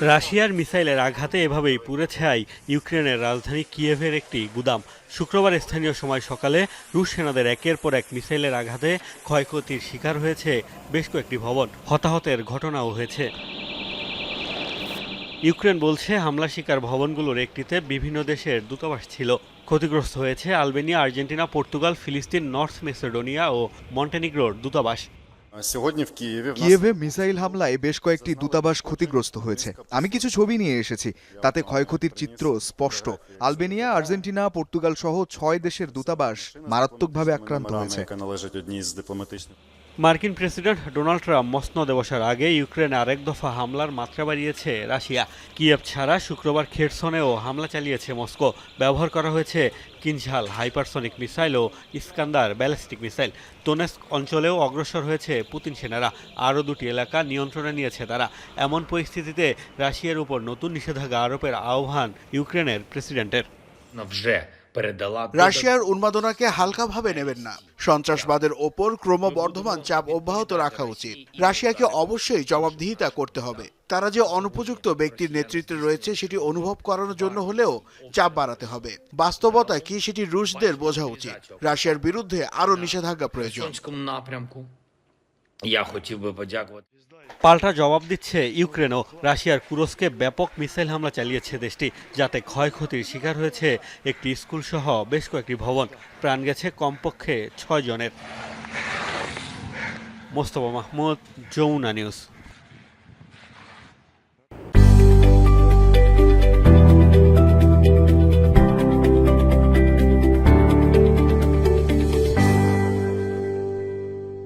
রাশিয়ার মিসাইলের আঘাতে এভাবেই পুড়ে ছাই ইউক্রেনের রাজধানী কিয়েভের একটি গুদাম। শুক্রবার স্থানীয় সময় সকালে রুশ সেনাদের একের পর এক মিসাইলের আঘাতে ক্ষয়ক্ষতির শিকার হয়েছে বেশ কয়েকটি ভবন। হতাহতের ঘটনাও হয়েছে। ইউক্রেন বলছে, হামলা শিকার ভবনগুলোর একটিতে বিভিন্ন দেশের দূতাবাস ছিল। ক্ষতিগ্রস্ত হয়েছে আলবেনিয়া, আর্জেন্টিনা, পর্তুগাল, ফিলিস্তিন, নর্থ মেসেডোনিয়া ও মন্টেনিগ্রোর দূতাবাস। Сьогодні в Києві в нас কিয়েভে মিসাইল হামলায় বেশ কয়েকটি দূতাবাস ক্ষতিগ্রস্ত হয়েছে আমি কিছু ছবি নিয়ে এসেছি তাতে ক্ষয়ক্ষতির চিত্র স্পষ্ট আলবেনিয়া আর্জেন্টিনা পর্তুগাল সহ ছয় দেশের দূতাবাস মারাত্মকভাবে আক্রান্ত Мембрана, হয়েছে মার্কিন প্রেসিডেন্ট ডোনাল্ড ট্রাম্প মস্ন দেবসার আগে ইউক্রেনে আরেক দফা হামলার মাত্রা বাড়িয়েছে রাশিয়া। কিয়েভ ছাড়া শুক্রবার খেরসনেও হামলা চালিয়েছে মস্কো। ব্যবহার করা হয়েছে কিনঝাল, হাইপারসনিক মিসাইল ও ইস্কান্দার ব্যালিস্টিক মিসাইল। তোনেস্ক অঞ্চলেও অগ্রসর হয়েছে পুতিন সেনারা। আরও দুটি এলাকা নিয়ন্ত্রণে নিয়েছে তারা। এমন পরিস্থিতিতে রাশিয়ার উপর নতুন নিষেধাজ্ঞা আরোপের আহ্বান ইউক্রেনের প্রেসিডেন্টের। রাশিয়ার উন্মাদনাকে হালকাভাবে নেবেন না। সন্ত্রাসবাদের ওপর ক্রমবর্ধমান চাপ অব্যাহত রাখা উচিত। রাশিয়াকে অবশ্যই জবাবদিহিতা করতে হবে। তারা যে অনুপযুক্ত ব্যক্তির নেতৃত্বে রয়েছে সেটি অনুভব করানোর জন্য হলেও চাপ বাড়াতে হবে। বাস্তবতা কি সেটি রুশদের বোঝা উচিত? রাশিয়ার বিরুদ্ধে আরও নিষেধাজ্ঞা প্রয়োজন। Я хотів би подякувати. পাল্টা জবাব দিচ্ছে ইউক্রেনও রাশিয়ার কুরস্কে ব্যাপক মিসাইল হামলা চালিয়েছে দেশটি যাতে ক্ষয়ক্ষতির শিকার হয়েছে একটি স্কুল সহ বেশ কয়েকটি ভবন প্রাণ গেছে কমপক্ষে ছয় জনের মোস্তফা মাহমুদ যমুনা নিউজ